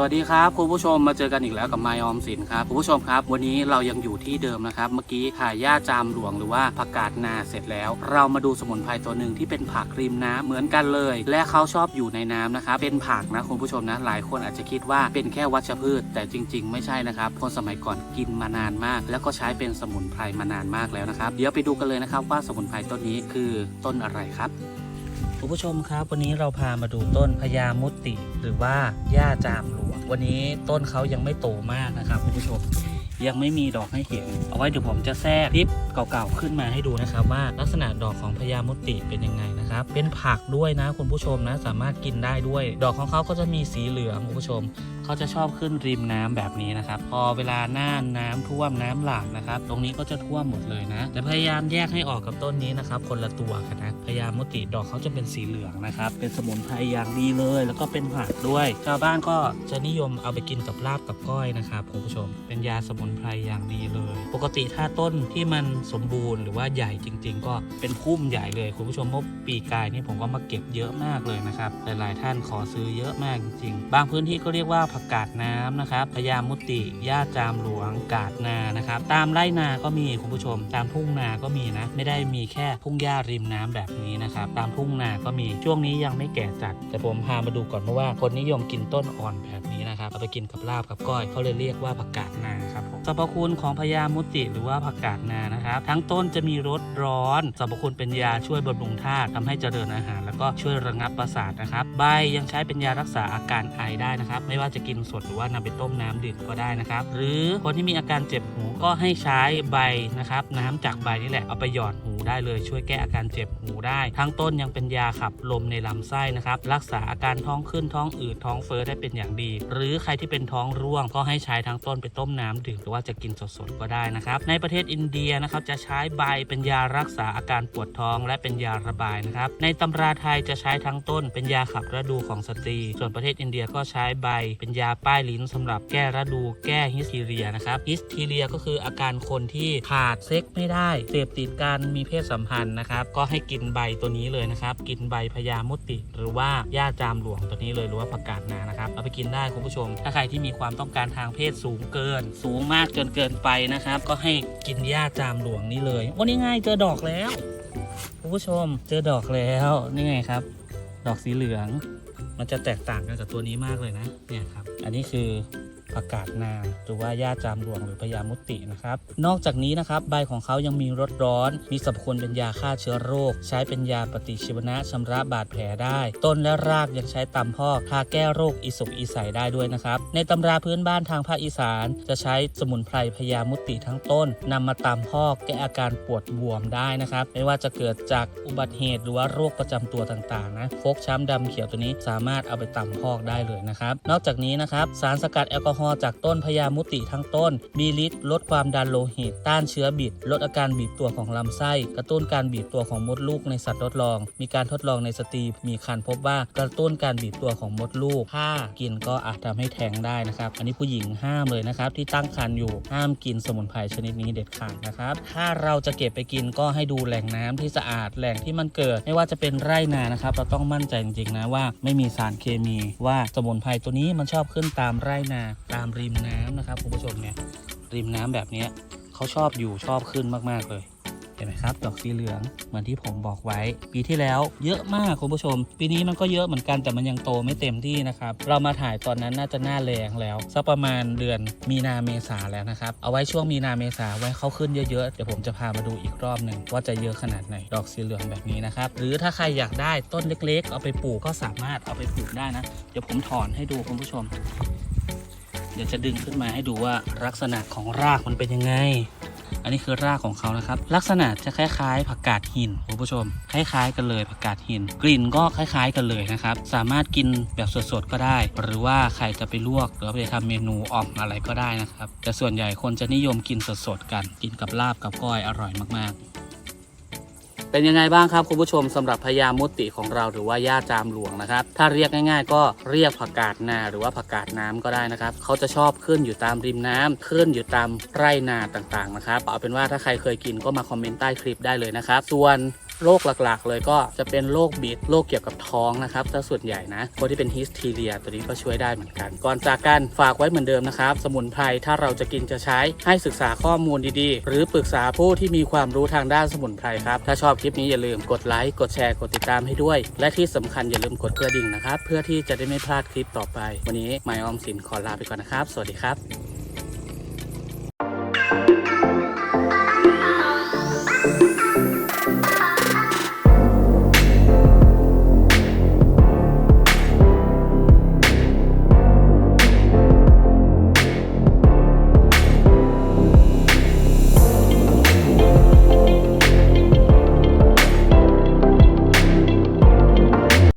สวัสดีครับคุณผู้ชมมาเจอกันอีกแล้วกับไมออมสินครับคุณผู้ชมครับ วันนี้เรายังอยู่ที่เดิมนะครับ เมื่อกี้ถ่ายหญ้าจามหลวงหรือว่าผักกาดนาเสร็จแล้ว เรามาดูสมุนไพรตัวหนึ่งที่เป็นผักริมน้ำเหมือนกันเลย และเขาชอบอยู่ในน้ำนะครับเป็นผักนะคุณผู้ชมนะหลายคนอาจจะคิดว่าเป็นแค่วัชพืช แต่จริง ๆ ไม่ใช่นะครับคนสมัยก่อนกินมานานมาก แล้วก็ใช้เป็นสมุนไพรมานานมากแล้วนะครับเดี๋ยวไปดูกันเลยนะครับว่าสมุนไพรต้นนี้คือต้นอะไรครับ คุณผู้ชมครับ วันนี้เราพามาดูต้นพญามุติ หรือว่าหญ้าจามหลวง วันนี้ต้นเขายังไม่โตมากนะครับคุณผู้ชม ยังไม่มีดอกให้เห็น เอาไว้เดี๋ยวผมจะแทรกคลิปเก่าๆขึ้นมาให้ดูนะครับ ว่าลักษณะดอกของพญามุติเป็นยังไงนะครับ เป็นผักด้วยนะคุณผู้ชมนะสามารถกินได้ด้วย ดอกของเขาก็จะมีสีเหลืองคุณผู้ชมเขาจะชอบขึ้นริมน้ำแบบนี้นะครับ พอเวลาหน้าน้ำท่วมน้ำหลากนะครับ ตรงนี้ก็จะท่วมหมดเลยนะแต่พยายามแยกให้ออกกับต้นนี้นะครับคนละตัวกันนะพยามมุติดอกเขาจะเป็นสีเหลืองนะครับ เป็นสมุนไพรอย่างดีเลย แล้วก็เป็นผักด้วย ชาวบ้านก็จะนิยมเอาไปกินกับลาบกับก้อยนะครับคุณผู้ชม เป็นยาสมุนไพรอย่างดีเลย ปกติถ้าต้นที่มันสมบูรณ์หรือว่าใหญ่จริง ๆ ก็เป็นพุ่มใหญ่เลยคุณผู้ชมเมื่อปีกายนี่ผมก็มาเก็บเยอะมากเลยนะครับ หลายๆ ท่านขอซื้อเยอะมากจริง ๆ บางพื้นที่ก็เรียกว่าผักกาดน้ำนะครับพญามุติหญ้าจามหลวงกาดนานะครับ ตามไร่นาก็มีคุณผู้ชม ตามทุ่งนาก็มีนะ ไม่ได้มีแค่ทุ่งหญ้าริมน้ำแบบนี้นะครับ ตามทุ่งนาก็มีช่วงนี้ยังไม่แก่จัดแต่ผมพามาดูก่อนเพราะว่าคนนิยมกินต้นอ่อนแบบนี้นะครับเอาไปกินกับลาบกับก้อยเขาเลยเรียกว่าผักกาดนาครับผม รรพคุณของพญามุติหรือว่าผักกาดนานะครับ ทั้งต้นจะมีรสร้อน สรรพคุณเป็นยาช่วยบำรุงธาตุทำให้เจริญอาหาร แล้วก็ช่วยระงับประสาทนะครับ ใบยังใช้เป็นยารักษาอาการไอได้นะครับ ไม่ว่าจะกินสดหรือว่านำไปต้มน้ำดื่มก็ได้นะครับ หรือคนที่มีอาการเจ็บหูก็ให้ใช้ใบนะครับ น้ำจากใบนี่แหละเอาไปหยอดหูได้เลยช่วยแก้อาการเจ็บหูได้ ทั้งต้นยังเป็นยาขับลมในลำไส้นะครับ รักษาอาการท้องขึ้นท้องอืดท้องเฟ้อได้เป็นอย่างดี หรือใครที่เป็นท้องร่วงก็ให้ใช้ทั้งต้นไปต้มน้ำดื่มหรือว่าจะกินสดๆก็ได้นะครับ ในประเทศอินเดียนะครับจะใช้ใบเป็นยารักษาอาการปวดท้อง และเป็นยาระบายนะครับ ในตำราไทยจะใช้ทั้งต้น เป็นยาขับระดูของสตรี ส่วนประเทศอินเดียก็ใช้ใบ เป็นยาป้ายลิ้นสำหรับแก้ระดูแก้ฮิสทีเรียนะครับฮิสทีเรียก็คืออาการคนที่ขาดเซ็กไม่ได้ เสพติดการมีเพศสัมพันธ์นะครับ ก็ให้กินใบตัวนี้เลยนะครับ กินใบพญามุติหรือว่าหญ้าจามหลวงตัวนี้เลยหรือว่าผักกาดนานะครับเอาไปกินได้คุณผู้ชม ถ้าใครที่มีความต้องการทางเพศสูงเกิน สูงมาากจนเกินไปนะครับ ก็ให้กินหญ้าจามหลวงนี่เลยวันนี้ง่ายเจอดอกแล้วคุณผู้ชมเจอดอกแล้วนี่ไงครับ ดอกสีเหลือง มันจะแตกต่างกันกับตัวนี้มากเลยนะเนี่ยครับ อันนี้คือ ผักกาดนาหรือว่าหญ้าจามหลวงหรือพญามุตินะครับ นอกจากนี้นะครับใบของเขายังมีรสร้อน มีสรรพคุณเป็นยาฆ่าเชื้อโรค ใช้เป็นยาปฏิชีวนะชำระบาดแผลได้ ต้นและรากยังใช้ตำพอกทาแก้โรคอิสุกอิใสได้ด้วยนะครับ ในตำราพื้นบ้านทางภาคอีสานจะใช้สมุนไพรพญามุติทั้งต้นนำมาตำพอกแก้อาการปวดบวมได้นะครับ ไม่ว่าจะเกิดจากอุบัติเหตุหรือว่าโรคประจำตัวต่างๆนะฟกช้ำดำเขียวตัวนี้สามารถเอาไปตำพอกได้เลยนะครับ นอกจากนี้นะครับสารสกัดแอลกอฮอล์จากต้นพญามุติทั้งต้น มีฤทธิ์ลดความดันโลหิต ต้านเชื้อบิด ลดอาการบีบตัวของลำไส้ กระตุ้นการบีบตัวของมดลูกในสัตว์ทดลอง มีการทดลองในสตรีมีครรพบว่ากระตุ้นการบีบตัวของมดลูก ถ้ากินก็อาจทำให้แท้งได้นะครับ อันนี้ผู้หญิงห้ามเลยนะครับ ที่ตั้งครรภ์อยู่ห้ามกินสมุนไพรชนิดนี้เด็ดขาดนะครับ ถ้าเราจะเก็บไปกินก็ให้ดูแหล่งน้ำที่สะอาดแหล่งที่มันเกิด ไม่ว่าจะเป็นไร่นานะครับ เราต้องมั่นใจจริงๆนะว่า ไม่มีสารเคมีว่าสมุนไพรตัวนี้มันชอบขึ้นตามไร่นาตามริมน้ำนะครับคุณผู้ชมเนี่ยริมน้ำแบบนี้เขาชอบอยู่ชอบขึ้นมากๆเลยเห็นไหมครับดอกสีเหลืองเหมือนที่ผมบอกไว้ ปีที่แล้วเยอะมากคุณผู้ชม ปีนี้มันก็เยอะเหมือนกันแต่มันยังโตไม่เต็มที่นะครับ เรามาถ่ายตอนนั้นน่าจะหน้าแรงแล้วสักประมาณเดือนมีนาเมษาแล้วนะครับ เอาไว้ช่วงมีนาเมษาไว้เขาขึ้นเยอะๆเดี๋ยวผมจะพามาดูอีกรอบหนึ่งว่าจะเยอะขนาดไหนดอกสีเหลืองแบบนี้นะครับหรือถ้าใครอยากได้ต้นเล็ก ๆ เอาไปปลูกก็สามารถเอาไปปลูกได้นะ เดี๋ยวผมถอนให้ดูคุณผู้ชม ดี๋ยวจะดึงขึ้นมาให้ดูว่าลักษณะของรากมันเป็นยังไง อันนี้คือรากของเขานะครับ ลักษณะจะคล้ายๆผักกาดหินคุณผู้ชม คล้ายๆ กันเลยผักกาดหิน กลิ่นก็คล้ายๆ กันเลยนะครับ สามารถกินแบบสดๆก็ได้ หรือว่าใครจะไปลวกหรือไปทำเมนูอ่อมอะไรก็ได้นะครับ แต่ส่วนใหญ่คนจะนิยมกินสดๆกัน กินกับลาบกับก้อยอร่อยมากๆ เป็นยังไงบ้างครับคุณผู้ชมสำหรับพญามุติของเราหรือว่าย่าจามหลวงนะครับ ถ้าเรียกง่าย ๆ ก็เรียกผักกาดนาหรือว่าผักกาดน้ำก็ได้นะครับเขาจะชอบขึ้นอยู่ตามริมน้ำขึ้นอยู่ตามไร่นาต่างๆนะครับเอาเป็นว่าถ้าใครเคยกินก็มาคอมเมนต์ใต้คลิปได้เลยนะครับส่วน โรคหลักๆ เลยก็จะเป็นโรคบิดโรคเกี่ยวกับท้องนะครับถ้าส่วนใหญ่นะคนที่เป็นฮิสทีเรียตัวนี้ก็ช่วยได้เหมือนกัน ก่อนจากกันฝากไว้เหมือนเดิมนะครับ สมุนไพรถ้าเราจะกินจะใช้ให้ศึกษาข้อมูลดีๆ หรือปรึกษาผู้ที่มีความรู้ทางด้านสมุนไพรครับถ้าชอบคลิปนี้อย่าลืมกดไลค์กดแชร์กดติดตามให้ด้วย และที่สำคัญอย่าลืมกดกระดิ่งนะครับ เพื่อที่จะได้ไม่พลาดคลิปต่อไป วันนี้หมออมสินขอลาไปก่อนนะครับ สวัสดีครับ